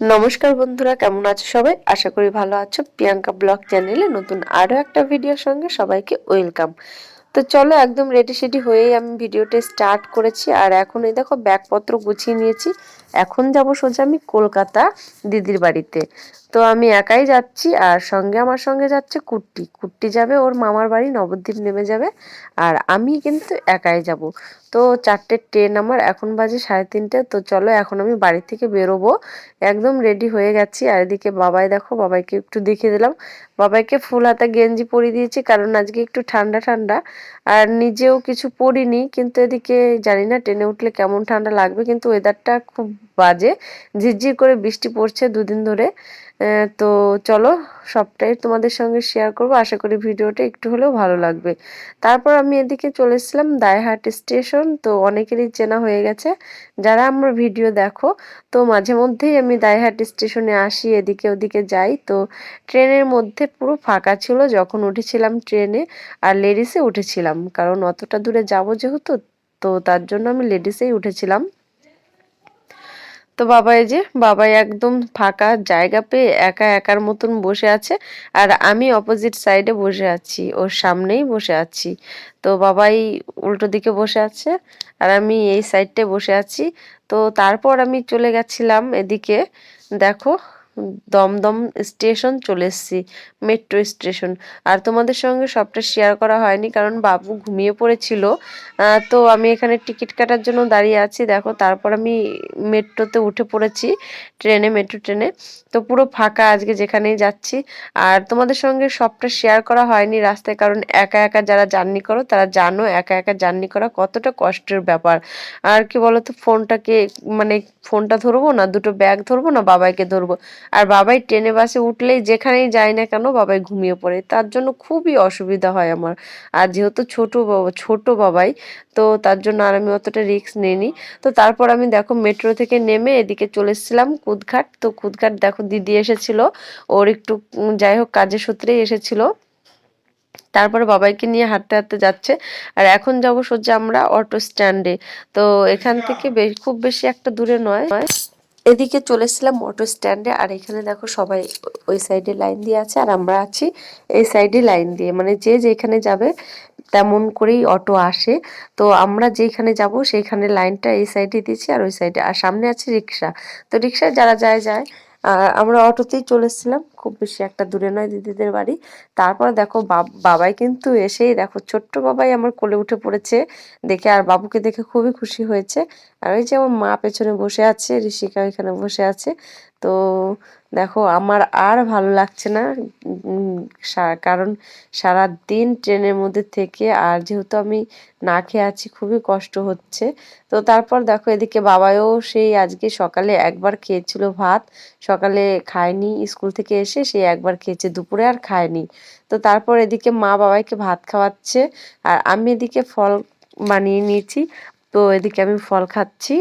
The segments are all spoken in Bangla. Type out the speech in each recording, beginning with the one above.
নমস্কার বন্ধুরা, কেমন আছো সবাই? আশা করি ভালো আছো। প্রিয়াঙ্কা ব্লগ চ্যানেলে নতুন আরও একটা ভিডিওর সঙ্গে সবাইকে ওয়েলকাম। তো চলো একদম রেডি সেডি হয়েই আমি ভিডিওটা স্টার্ট করেছি। আর এখন এই দেখো ব্যাগপত্র গুছিয়ে নিয়েছি। এখন যাব সোজা আমি কলকাতা দিদির বাড়িতে। তো আমি একাই যাচ্ছি আর সঙ্গে আমার সঙ্গে যাচ্ছে কুট্টি। কুট্টি যাবে, ওর মামার বাড়ি নবদ্বীপ নেমে যাবে আর আমি কিন্তু একাই যাব। তো চারটের ট্রেন আমার, এখন বাজে সাড়ে তিনটে, তো চলো এখন আমি বাড়ি থেকে বেরোবো। একদম রেডি হয়ে গেছি আর এদিকে বাবাই দেখো, বাবাইকে একটু দেখিয়ে দিলাম। বাবাইকে ফুল হাতা গেঞ্জি পরিয়ে দিয়েছি কারণ আজকে একটু ঠান্ডা ঠান্ডা আর নিজেও কিছু পরিনি। কিন্তু এদিকে জানি না ট্রেনে উঠলে কেমন ঠান্ডা লাগবে, কিন্তু ওয়েদারটা খুব বাজে, ঝিরঝির করে বৃষ্টি পড়ছে দুদিন ধরে। তো চলো, সবটাই তোমাদের সঙ্গে শেয়ার করব। আশা করি ভিডিওটা একটু হলেও ভালো লাগবে। তারপর আমি এদিকে চলে এসেছিলাম দায়হাট স্টেশন, তো অনেকেরই চেনা হয়ে গেছে। যারা আমার ভিডিও দেখো, তো মাঝে মধ্যেই আমি দায়হাট স্টেশনে আসি, এদিকে ওদিকে যাই। তো ট্রেনের মধ্যে পুরো ফাঁকা ছিল, যখন উঠেছিলাম ট্রেনে, আর লেডিসে উঠেছিলাম। কারণ অতটা দূরে যাব যেহেতু, তো তার জন্য আমি লেডিসেই উঠেছিলাম। তো বাবা এই যে বাবাই একদম ফাঁকা জায়গা পেয়ে একা একার মতন বসে আছে আর আমি অপোজিট সাইডে বসে আছি, ওর সামনেই বসে আছি। তো বাবাই উল্টো দিকে বসে আছে আর আমি এই সাইডটায় বসে আছি। তো তারপর আমি চলে গেছিলাম এদিকে, দেখো দমদম স্টেশন চলে এসেছি, মেট্রো স্টেশন। আর তোমাদের সঙ্গে সবটা শেয়ার করা হয়নি কারণ বাবু ঘুমিয়ে পড়েছিল। তো আমি এখানে টিকিট কাটার জন্য দাঁড়িয়ে আছি। দেখো, তারপর আমি মেট্রোতে উঠে পড়েছি, ট্রেনে, মেট্রো ট্রেনে। তো পুরো ফাঁকা আজকে যেখানেই যাচ্ছি। আর তোমাদের সঙ্গে সবটা শেয়ার করা হয়নি রাস্তায়, কারণ একা একা যারা জার্নি করো, তারা জানো একা একা জার্নি করা কতটা কষ্টের ব্যাপার। আর কি বলতো ফোনটাকে মানে ফোনটা ধরবো না, দুটো ব্যাগ ধরবো না, বাবাইকে ধরবো। আর বাবাই ট্রেনে বাসে উঠলেই যেখানেই যায় না কেন বাবাই ঘুমিয়ে পড়ে। তার জন্য খুবই অসুবিধা হয় আমার। আর যেহেতু ছোট ছোট বাবাই তো তার জন্য আর আমি অতটা রিস্ক নিইনি। তো তারপর আমি দেখো মেট্রো থেকে নেমে এদিকে চলে এসেছিলাম কুদঘাট তো কুদঘাট দেখো দিদি এসেছিল। ওর একটু যাই হোক কাজের সূত্রেই এসেছিল। তারপরে বাবাইকে নিয়ে হাঁটতে হাঁটতে যাচ্ছে। আর এখন যাব সোজা আমরা অটো স্ট্যান্ডে। তো এখান থেকে খুব বেশি একটা দূরে নয়। এদিকে চলে এসেছিলাম অটো স্ট্যান্ডে আর এখানে দেখো সবাই ওই সাইডে লাইন দিয়ে আছে, আর আমরা আছি এই সাইডে লাইন দিয়ে। মানে যে যেখানে যাবে তেমন করেই অটো আসে। তো আমরা যেখানে যাব সেইখানে লাইনটা এই সাইডে দিয়েছি আর ওই সাইডে আর সামনে আছে রিক্সা। তো রিক্সায় যারা যায় যায়। আমরা অটোতেই চলে এসেছিলাম। খুব বেশি একটা দূরে নয় দিদিদের বাড়ি। তারপর দেখো বাবাই কিন্তু এসেই দেখো, ছোট্ট বাবাই আমার কোলে উঠে পড়েছে দেখে, আর বাবুকে দেখে খুবই খুশি হয়েছে। আর ওই যে আমার মা পেছনে বসে আছে, ঋষিকা ওইখানে বসে আছে। তো দেখো, আমার আর ভালো লাগছে না কারণ সারা দিন ট্রেনের মধ্যে থেকে, আর যেহেতু আমি না খেয়ে আছি, খুবই কষ্ট হচ্ছে। তো তারপর দেখো, এদিকে বাবাও সেই আজকে সকালে একবার খেয়েছিল ভাত, সকালে খায়নি, স্কুল থেকে এসে সে একবার খেয়েছে দুপুরে আর খায়নি। তো তারপর এদিকে মা বাবাইকে ভাত খাওয়াচ্ছে, আর আমি এদিকে ফল বানিয়ে নিয়েছি, তো এদিকে আমি ফল খাচ্ছি।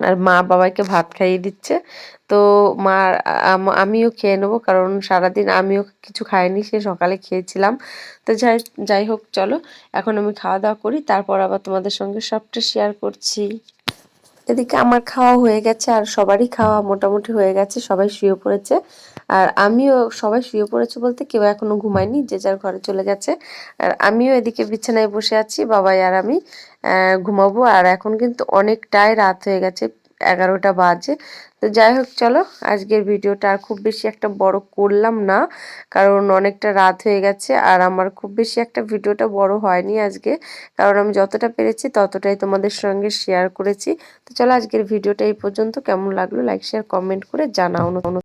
আর মা বাবাকে ভাত খাইয়ে দিচ্ছে। তো মা আমিও খেয়ে নেব কারণ সারাদিন আমিও কিছু খাইনি সে সকালে খেয়েছিলাম। তো যাই যাই হোক, চলো। এখন আমি খাওয়া দাওয়া করি, তারপর আবার তোমাদের সঙ্গে সবটা শেয়ার করছি। এদিকে আমার খাওয়া হয়ে গেছে আর সবারই খাওয়া মোটামুটি হয়ে গেছে, সবাই শুয়ে পড়েছে। আর আমিও সবাই শুয়ে পড়েছে বলতে কেউ এখনও ঘুমায়নি, যে যার ঘরে চলে গেছে। আর আমিও এদিকে বিছানায় বসে আছি, বাবাই আর আমি ঘুমাবো। আর এখন কিন্তু অনেকটাই রাত হয়ে গেছে এগারোটা বাজে। তো যাই হোক, চলো আজকের ভিডিওটা আর খুব বেশি একটা বড় করলাম না, কারণ অনেকটা রাত হয়ে গেছে আর আমার খুব বেশি একটা ভিডিওটা বড় হয়নি আজকে। কারণ আমি যতটা পেরেছি ততটাই তোমাদের সঙ্গে শেয়ার করেছি। তো চলো আজকের ভিডিওটা এই পর্যন্ত। কেমন লাগল লাইক শেয়ার কমেন্ট করে জানাও।